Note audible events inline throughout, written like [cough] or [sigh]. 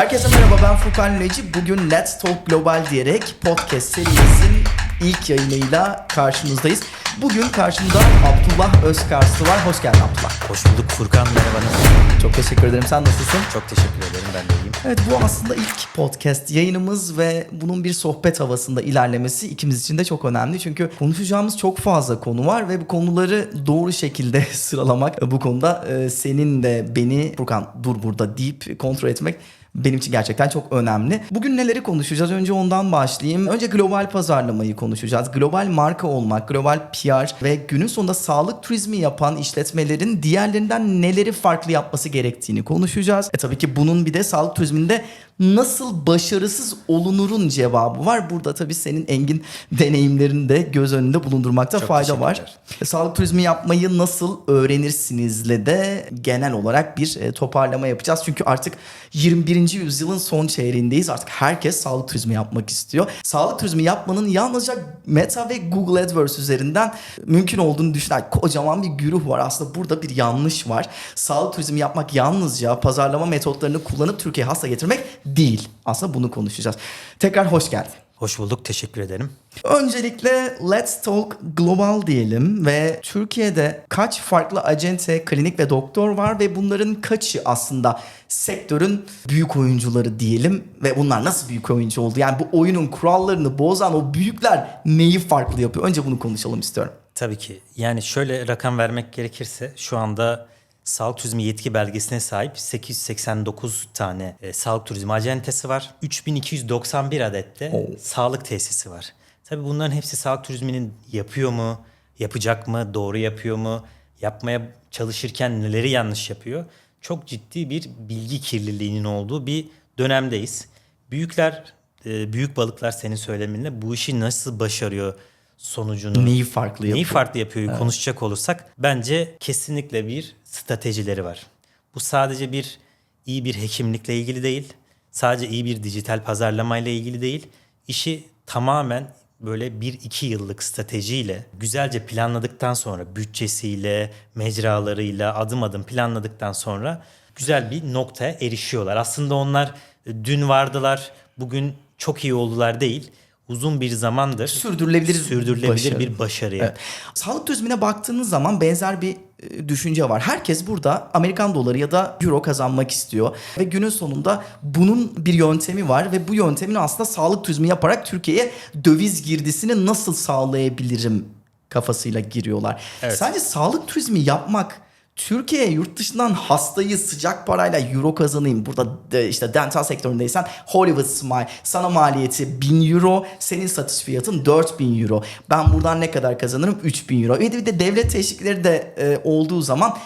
Herkese merhaba ben Furkan Leci. Bugün Let's Talk Global diyerek podcast serimizin ilk yayınıyla karşınızdayız. Bugün karşımda Abdullah Özkarslı var. Hoş geldin Abdullah. Hoş bulduk Furkan merhaba nasılsın? Çok teşekkür ederim. Sen nasılsın? Çok teşekkür ederim ben de iyiyim. Evet bu aslında ilk podcast yayınımız ve bunun bir sohbet havasında ilerlemesi ikimiz için de çok önemli. Çünkü konuşacağımız çok fazla konu var ve bu konuları doğru şekilde [laughs] sıralamak bu konuda e, senin de beni Furkan dur burada deyip kontrol etmek benim için gerçekten çok önemli. Bugün neleri konuşacağız? Önce ondan başlayayım. Önce global pazarlamayı konuşacağız. Global marka olmak, global PR ve günün sonunda sağlık turizmi yapan işletmelerin diğerlerinden neleri farklı yapması gerektiğini konuşacağız. E tabii ki bunun bir de sağlık turizminde nasıl başarısız olunurun cevabı var. Burada tabii senin engin deneyimlerini de göz önünde bulundurmakta Çok fayda var. E, Sağlık turizmi yapmayı nasıl öğrenirsinizle de genel olarak bir e, toparlama yapacağız. Çünkü artık 21. yüzyılın son çeyreğindeyiz. Artık herkes sağlık turizmi yapmak istiyor. Sağlık turizmi yapmanın yalnızca Meta ve Google AdWords üzerinden mümkün olduğunu düşünen kocaman bir güruh var. Aslında burada bir yanlış var. Sağlık turizmi yapmak yalnızca pazarlama metotlarını kullanıp Türkiye'ye hasta getirmek değil. Aslında bunu konuşacağız. Tekrar hoş geldin. Hoş bulduk teşekkür ederim. Öncelikle Let's Talk Global diyelim ve Türkiye'de kaç farklı acente, klinik ve doktor var ve bunların kaçı aslında sektörün büyük oyuncuları diyelim ve bunlar nasıl büyük oyuncu oldu? Yani bu oyunun kurallarını bozan o büyükler neyi farklı yapıyor? Önce bunu konuşalım istiyorum. Tabii ki yani şöyle rakam vermek gerekirse şu anda sağlık turizmi yetki belgesine sahip 889 tane e, sağlık turizmi acentesi var. 3291 adet de Oo. sağlık tesisi var. Tabii bunların hepsi sağlık turizminin yapıyor mu, yapacak mı, doğru yapıyor mu, yapmaya çalışırken neleri yanlış yapıyor? Çok ciddi bir bilgi kirliliğinin olduğu bir dönemdeyiz. Büyükler, e, büyük balıklar senin söyleminle bu işi nasıl başarıyor sonucunu Neyi farklı Neyi yapıyor? farklı yapıyor konuşacak olursak bence kesinlikle bir stratejileri var. Bu sadece bir iyi bir hekimlikle ilgili değil. Sadece iyi bir dijital pazarlamayla ilgili değil. İşi tamamen böyle 1-2 yıllık stratejiyle güzelce planladıktan sonra bütçesiyle, mecralarıyla adım adım planladıktan sonra güzel bir noktaya erişiyorlar. Aslında onlar e, dün vardılar, bugün çok iyi oldular değil. Uzun bir zamandır Sürdürülebilir, sürdürülebilir başarı. bir başarıya. Evet. Sağlık turizmine baktığınız zaman benzer bir e, düşünce var. Herkes burada Amerikan doları ya da euro kazanmak istiyor. Ve günün sonunda bunun bir yöntemi var ve bu yöntemin aslında sağlık turizmi yaparak Türkiye'ye döviz girdisini nasıl sağlayabilirim kafasıyla giriyorlar. Evet. Sence sağlık turizmi yapmak Türkiye'ye yurt dışından hastayı sıcak parayla euro kazanayım. Burada işte dental sektöründeysen Hollywood Smile sana maliyeti 1000 euro, senin satış fiyatın 4000 euro. Ben buradan ne kadar kazanırım? 3000 euro. De, bir de devlet teşvikleri de e, olduğu zaman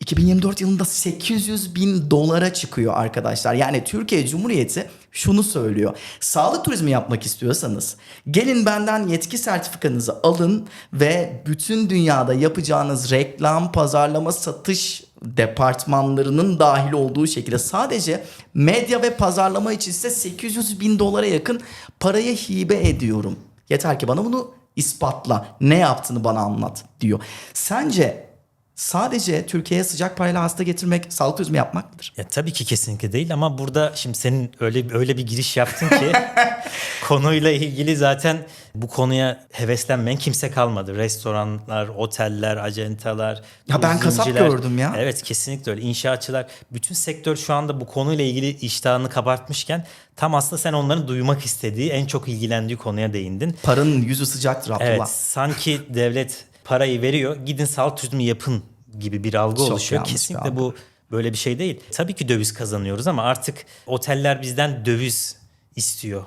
2024 yılında 800 bin dolara çıkıyor arkadaşlar. Yani Türkiye Cumhuriyeti şunu söylüyor. Sağlık turizmi yapmak istiyorsanız gelin benden yetki sertifikanızı alın ve bütün dünyada yapacağınız reklam, pazarlama, satış departmanlarının dahil olduğu şekilde sadece medya ve pazarlama için size 800 bin dolara yakın parayı hibe ediyorum. Yeter ki bana bunu ispatla. Ne yaptığını bana anlat diyor. Sence sadece Türkiye'ye sıcak parayla hasta getirmek sağlık turizmi yapmak mıdır? Ya tabii ki kesinlikle değil ama burada şimdi senin öyle öyle bir giriş yaptın ki [laughs] konuyla ilgili zaten bu konuya heveslenmeyen kimse kalmadı. Restoranlar, oteller, acentalar, Ya ben kasap zincirler. gördüm ya. Evet kesinlikle öyle. İnşaatçılar bütün sektör şu anda bu konuyla ilgili iştahını kabartmışken tam aslında sen onların duymak istediği, en çok ilgilendiği konuya değindin. Paranın yüzü sıcaktır Abdullah. Evet sanki devlet parayı veriyor gidin sağlık turizmi yapın gibi bir algı Çok oluşuyor. Kesinlikle algı. bu böyle bir şey değil. Tabii ki döviz kazanıyoruz ama artık oteller bizden döviz istiyor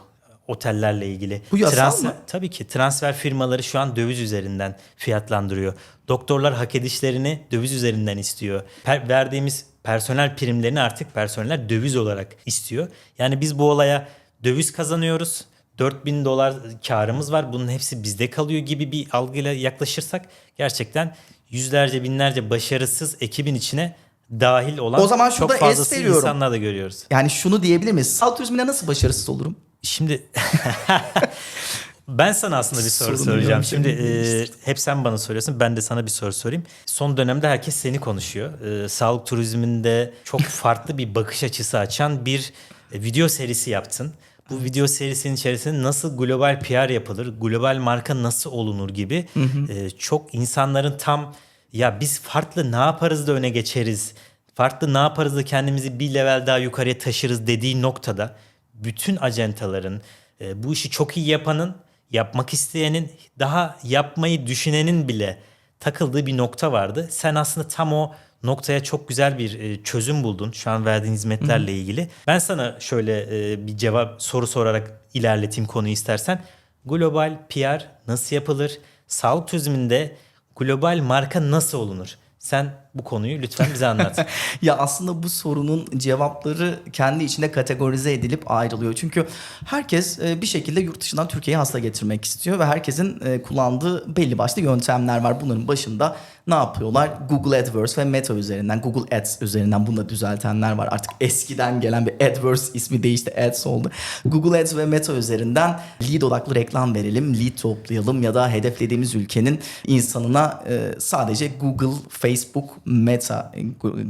otellerle ilgili. Bu yasal transfer, mı? Tabii ki transfer firmaları şu an döviz üzerinden fiyatlandırıyor. Doktorlar hak edişlerini döviz üzerinden istiyor. Per- verdiğimiz personel primlerini artık personeller döviz olarak istiyor. Yani biz bu olaya döviz kazanıyoruz. 4000 dolar karımız var. Bunun hepsi bizde kalıyor gibi bir algıyla yaklaşırsak gerçekten yüzlerce binlerce başarısız ekibin içine dahil olan O zaman çok es fazlası veriyorum. insanlar da görüyoruz. Yani şunu diyebilir miyiz? Sağlık turizmine nasıl başarısız olurum? Şimdi [laughs] ben sana aslında bir soru Sorun soracağım. Şimdi e, hep sen bana soruyorsun. Ben de sana bir soru sorayım. Son dönemde herkes seni konuşuyor. E, sağlık turizminde çok farklı bir bakış açısı açan bir e, video serisi yaptın. Bu video serisinin içerisinde nasıl global PR yapılır, global marka nasıl olunur gibi e, çok insanların tam ya biz farklı ne yaparız da öne geçeriz, farklı ne yaparız da kendimizi bir level daha yukarıya taşırız dediği noktada bütün acentaların, e, bu işi çok iyi yapanın, yapmak isteyenin, daha yapmayı düşünenin bile takıldığı bir nokta vardı. Sen aslında tam o noktaya çok güzel bir e, çözüm buldun şu an verdiğin hizmetlerle ilgili. Ben sana şöyle e, bir cevap soru sorarak ilerleteyim konuyu istersen. Global PR nasıl yapılır? Sağlık turizminde global marka nasıl olunur? Sen bu konuyu lütfen bize anlat. [laughs] ya aslında bu sorunun cevapları kendi içinde kategorize edilip ayrılıyor. Çünkü herkes e, bir şekilde yurt dışından Türkiye'ye hasta getirmek istiyor ve herkesin e, kullandığı belli başlı yöntemler var. Bunların başında ne yapıyorlar? Google AdWords ve Meta üzerinden, Google Ads üzerinden bunu da düzeltenler var. Artık eskiden gelen bir AdWords ismi değişti, Ads oldu. Google Ads ve Meta üzerinden lead odaklı reklam verelim, lead toplayalım ya da hedeflediğimiz ülkenin insanına e, sadece Google, Facebook, Meta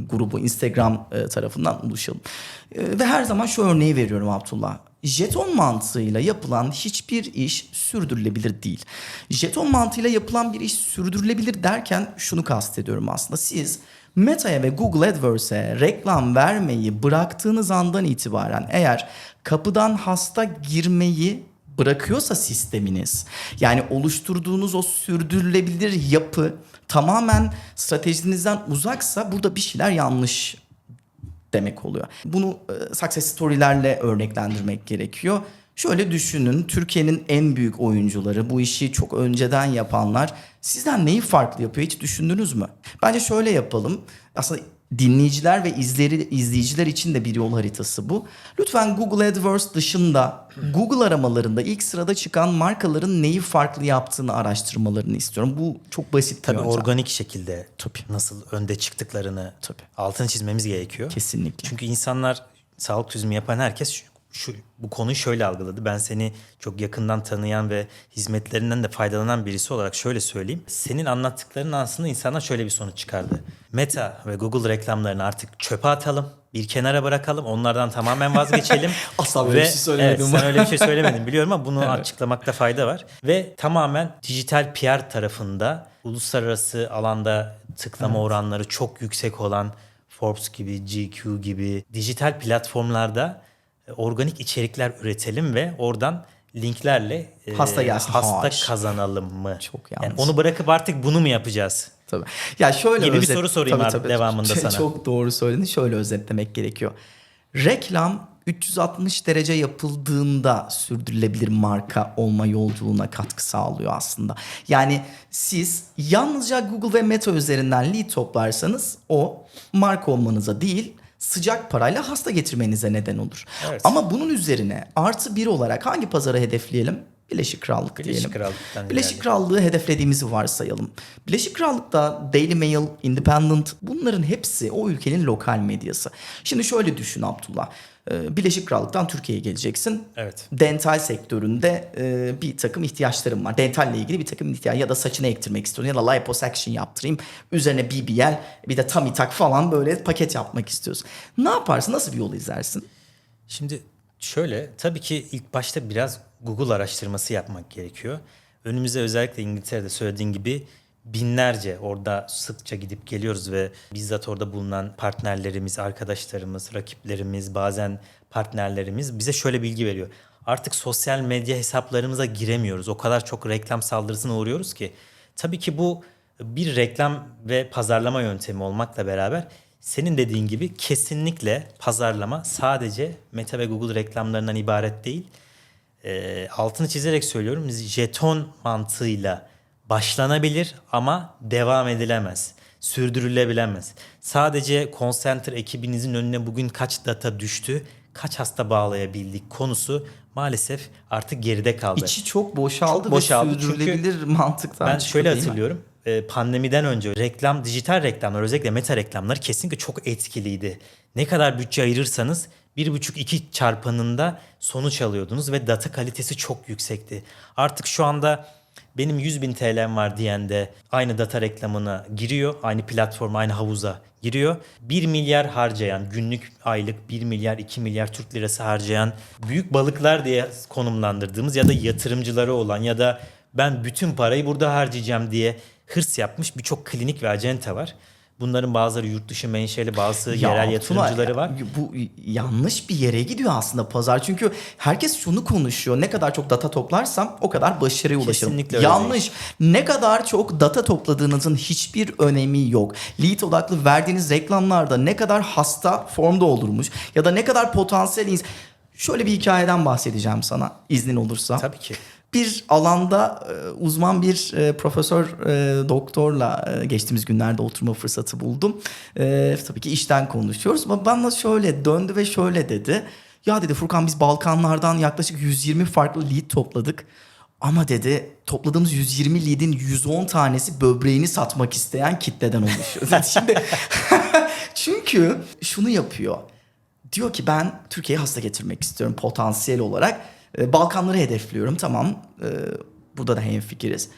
grubu, Instagram e, tarafından ulaşalım. E, ve her zaman şu örneği veriyorum Abdullah. Jeton mantığıyla yapılan hiçbir iş sürdürülebilir değil. Jeton mantığıyla yapılan bir iş sürdürülebilir derken şunu kastediyorum aslında. Siz Meta'ya ve Google AdWords'e reklam vermeyi bıraktığınız andan itibaren eğer kapıdan hasta girmeyi bırakıyorsa sisteminiz yani oluşturduğunuz o sürdürülebilir yapı tamamen stratejinizden uzaksa burada bir şeyler yanlış demek oluyor. Bunu e, success story'lerle örneklendirmek gerekiyor. Şöyle düşünün Türkiye'nin en büyük oyuncuları bu işi çok önceden yapanlar sizden neyi farklı yapıyor hiç düşündünüz mü? Bence şöyle yapalım. Aslında dinleyiciler ve izleri, izleyiciler için de bir yol haritası bu. Lütfen Google AdWords dışında Google aramalarında ilk sırada çıkan markaların neyi farklı yaptığını araştırmalarını istiyorum. Bu çok basit bir Tabii yöntem. organik şekilde Tabii. nasıl önde çıktıklarını Tabii. altını çizmemiz gerekiyor. Kesinlikle. Çünkü insanlar sağlık turizmi yapan herkes şu, bu konuyu şöyle algıladı. Ben seni çok yakından tanıyan ve hizmetlerinden de faydalanan birisi olarak şöyle söyleyeyim. Senin anlattıklarının aslında insanlar şöyle bir sonuç çıkardı. Meta ve Google reklamlarını artık çöpe atalım. Bir kenara bırakalım. Onlardan tamamen vazgeçelim. [laughs] Asla böyle Ve- bir şey söylemedim. Evet, sen öyle bir şey söylemedin biliyorum ama bunu [laughs] açıklamakta fayda var. Ve tamamen dijital PR tarafında uluslararası alanda tıklama oranları çok yüksek olan Forbes gibi, GQ gibi dijital platformlarda organik içerikler üretelim ve oradan linklerle e, Hasta gelsin. hasta Hayır. kazanalım mı? Çok Yani yanlış. onu bırakıp artık bunu mu yapacağız? Tabii. Ya şöyle Gibi bir özet- soru sorayım abi devamında sana. Çok doğru söyledin. Şöyle özetlemek gerekiyor. Reklam 360 derece yapıldığında sürdürülebilir marka olma yolculuğuna katkı sağlıyor aslında. Yani siz yalnızca Google ve Meta üzerinden lead toplarsanız o marka olmanıza değil sıcak parayla hasta getirmenize neden olur. Evet. Ama bunun üzerine artı bir olarak hangi pazara hedefleyelim? Birleşik Krallık Birleşik diyelim. Krallık'tan Birleşik ilerleyelim. Krallığı hedeflediğimizi varsayalım. Birleşik Krallık'ta Daily Mail, Independent bunların hepsi o ülkenin lokal medyası. Şimdi şöyle düşün Abdullah. Ee, Birleşik Krallık'tan Türkiye'ye geleceksin. Evet. Dental sektöründe e, bir takım ihtiyaçlarım var. Dentalle ilgili bir takım ihtiyaç ya da saçını ektirmek istiyorsun ya da liposuction yaptırayım. Üzerine BBL bir de tummy tuck falan böyle paket yapmak istiyorsun. Ne yaparsın? Nasıl bir yol izlersin? Şimdi şöyle tabii ki ilk başta biraz Google araştırması yapmak gerekiyor. Önümüzde özellikle İngiltere'de söylediğin gibi binlerce orada sıkça gidip geliyoruz ve bizzat orada bulunan partnerlerimiz, arkadaşlarımız, rakiplerimiz, bazen partnerlerimiz bize şöyle bilgi veriyor. Artık sosyal medya hesaplarımıza giremiyoruz. O kadar çok reklam saldırısına uğruyoruz ki. Tabii ki bu bir reklam ve pazarlama yöntemi olmakla beraber senin dediğin gibi kesinlikle pazarlama sadece Meta ve Google reklamlarından ibaret değil. Ee, altını çizerek söylüyorum jeton mantığıyla başlanabilir ama devam edilemez. Sürdürülebilemez. Sadece Concenter ekibinizin önüne bugün kaç data düştü, kaç hasta bağlayabildik konusu maalesef artık geride kaldı. İçi çok boşaldı, Çok boşaldı ve sürdürülebilir mantıktan Ben şöyle hatırlıyorum. E, pandemiden önce reklam, dijital reklamlar özellikle meta reklamlar kesinlikle çok etkiliydi. Ne kadar bütçe ayırırsanız bir buçuk iki çarpanında sonuç alıyordunuz ve data kalitesi çok yüksekti. Artık şu anda benim 100 bin TL'm var diyen de aynı data reklamına giriyor. Aynı platforma, aynı havuza giriyor. 1 milyar harcayan, günlük aylık 1 milyar, 2 milyar Türk lirası harcayan büyük balıklar diye konumlandırdığımız ya da yatırımcıları olan ya da ben bütün parayı burada harcayacağım diye hırs yapmış birçok klinik ve acente var. Bunların bazıları yurt dışı menşeli, bazı yerel Tuna, yatırımcıları var. Bu yanlış bir yere gidiyor aslında pazar. Çünkü herkes şunu konuşuyor. Ne kadar çok data toplarsam o kadar başarıya ulaşırım. Kesinlikle öyle yanlış. Ne kadar çok data topladığınızın hiçbir önemi yok. Lead odaklı verdiğiniz reklamlarda ne kadar hasta formda olurmuş ya da ne kadar potansiyel Şöyle bir hikayeden bahsedeceğim sana iznin olursa. Tabii ki. Bir alanda e, uzman bir e, profesör e, doktorla geçtiğimiz günlerde oturma fırsatı buldum. Tabii ki işten konuşuyoruz ama bana şöyle döndü ve şöyle dedi. Ya dedi Furkan biz Balkanlardan yaklaşık 120 farklı lead topladık. Ama dedi topladığımız 120 lead'in 110 tanesi böbreğini satmak isteyen kitleden oluşuyor. [laughs] Şimdi [laughs] çünkü şunu yapıyor. Diyor ki ben Türkiye'ye hasta getirmek istiyorum potansiyel olarak. Ee, Balkanları hedefliyorum tamam. Ee, burada da hemfikiriz.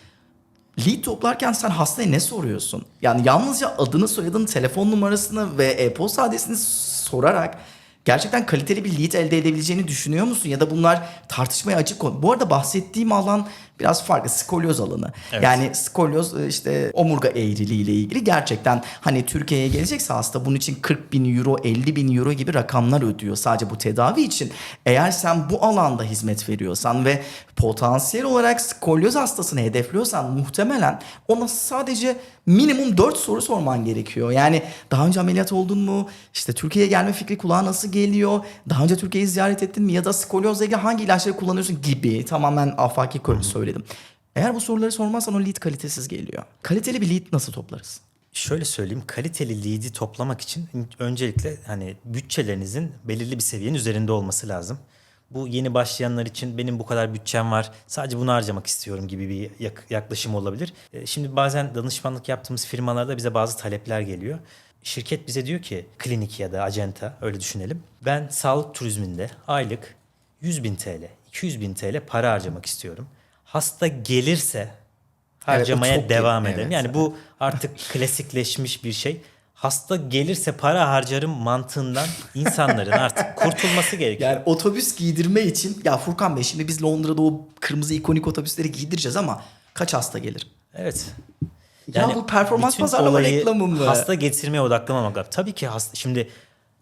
Lead toplarken sen hastaya ne soruyorsun? Yani yalnızca adını, soyadını, telefon numarasını ve e-posta adresini sorarak gerçekten kaliteli bir lead elde edebileceğini düşünüyor musun? Ya da bunlar tartışmaya açık konu. Bu arada bahsettiğim alan biraz farklı. Skolyoz alanı. Evet. Yani skolyoz e, işte omurga eğriliği ile ilgili gerçekten hani Türkiye'ye gelecekse hasta bunun için 40 bin euro 50 bin euro gibi rakamlar ödüyor sadece bu tedavi için. Eğer sen bu alanda hizmet veriyorsan ve potansiyel olarak skolyoz hastasını hedefliyorsan muhtemelen ona sadece minimum 4 soru sorman gerekiyor. Yani daha önce ameliyat oldun mu? İşte Türkiye'ye gelme fikri kulağa nasıl geliyor? Daha önce Türkiye'yi ziyaret ettin mi? Ya da skolyozla ilgili hangi ilaçları kullanıyorsun gibi tamamen afaki kö- söyledim. Eğer bu soruları sormazsan o lead kalitesiz geliyor. Kaliteli bir lead nasıl toplarız? Şöyle söyleyeyim kaliteli lead'i toplamak için öncelikle hani bütçelerinizin belirli bir seviyenin üzerinde olması lazım. Bu yeni başlayanlar için benim bu kadar bütçem var sadece bunu harcamak istiyorum gibi bir yak- yaklaşım olabilir. E, Şimdi bazen danışmanlık yaptığımız firmalarda bize bazı talepler geliyor. Şirket bize diyor ki klinik ya da acenta öyle düşünelim. Ben sağlık turizminde aylık 100 bin TL, 200 bin TL para harcamak istiyorum. Hasta gelirse harcamaya çok devam edelim. Evet, yani bu artık [laughs] klasikleşmiş bir şey. Hasta gelirse para harcarım mantığından insanların artık [laughs] kurtulması gerekiyor. Yani otobüs giydirme için ya Furkan Bey şimdi biz Londra'da o kırmızı ikonik otobüsleri giydireceğiz ama kaç hasta gelir? Evet. Ya bu performans pazarlama reklamı mı? Hasta getirmeye odaklamamak lazım. Tabii ki hasta şimdi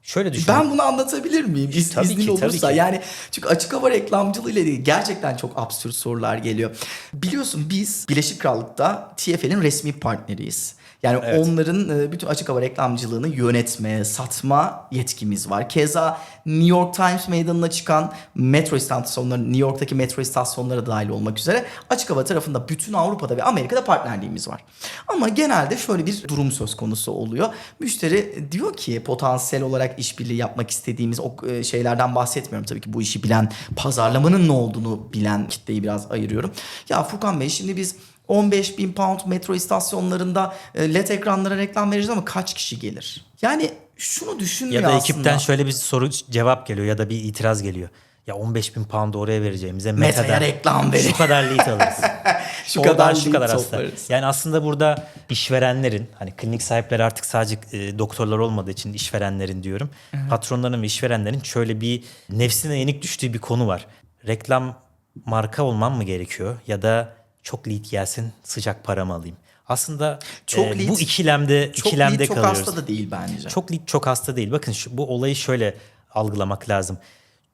şöyle düşün. Ben bunu anlatabilir miyim? İz, Tabii iznin ki, tabii olursa. ki. Yani çünkü açık hava reklamcılığı ile ilgili gerçekten çok absürt sorular geliyor. Biliyorsun biz Birleşik Krallık'ta TFL'in resmi partneriyiz. Yani Evet. onların e, bütün açık hava reklamcılığını yönetme, satma yetkimiz var. Keza New York Times meydanına çıkan metro istasyonları, New York'taki metro istasyonları dahil olmak üzere açık hava tarafında bütün Avrupa'da ve Amerika'da partnerliğimiz var. Ama genelde şöyle bir durum söz konusu oluyor. Müşteri diyor ki potansiyel olarak işbirliği yapmak istediğimiz o e, şeylerden bahsetmiyorum. Tabii ki bu işi bilen, pazarlamanın ne olduğunu bilen kitleyi biraz ayırıyorum. Ya Furkan Bey şimdi biz 15 bin pound metro istasyonlarında e, led ekranlara reklam vereceğiz ama kaç kişi gelir? Yani şunu düşünmüyor ya da aslında. ekipten şöyle bir soru cevap geliyor ya da bir itiraz geliyor. Ya 15 bin pound oraya vereceğimize Meta'ya Meta'dan reklam verin. Şu kadar lead alırız. [laughs] Şu Oradan kadar şu kadar hasta. Yani aslında burada işverenlerin hani klinik sahipleri artık sadece e, doktorlar olmadığı için işverenlerin diyorum. Patronların ve işverenlerin şöyle bir nefsine yenik düştüğü bir konu var. Reklam marka olmam mı gerekiyor ya da çok lead gelsin sıcak para mı alayım? Aslında Çok e, lead- bu ikilemde Çok ikilemde lead çok kalıyoruz. hasta da değil bence. Çok lead çok hasta değil. Bakın şu, bu olayı şöyle algılamak lazım.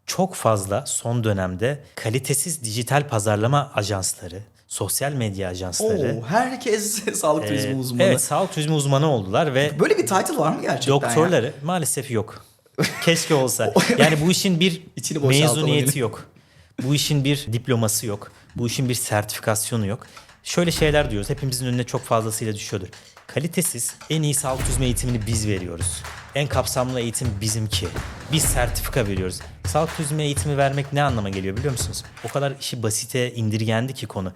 Çok fazla son dönemde kalitesiz dijital pazarlama ajansları, sosyal medya ajansları, Oo, herkes [laughs] sağlık e, turizmi uzmanı. evet sağlık turizmi uzmanı oldular ve Böyle bir title var mı gerçekten ya? doktorları maalesef yok. [laughs] Keşke olsa. Yani bu işin bir mezuniyeti yok. Bu işin bir diploması yok. Bu işin bir sertifikasyonu yok. Şöyle şeyler diyoruz. Hepimizin önüne çok fazlasıyla düşüyordur. Kalitesiz, en iyi sağlık turizmi eğitimini biz veriyoruz. En kapsamlı eğitim bizimki. Biz sertifika veriyoruz. Sağlık turizmi eğitimi vermek ne anlama geliyor biliyor musunuz? O kadar işi basite indirgendi ki konu.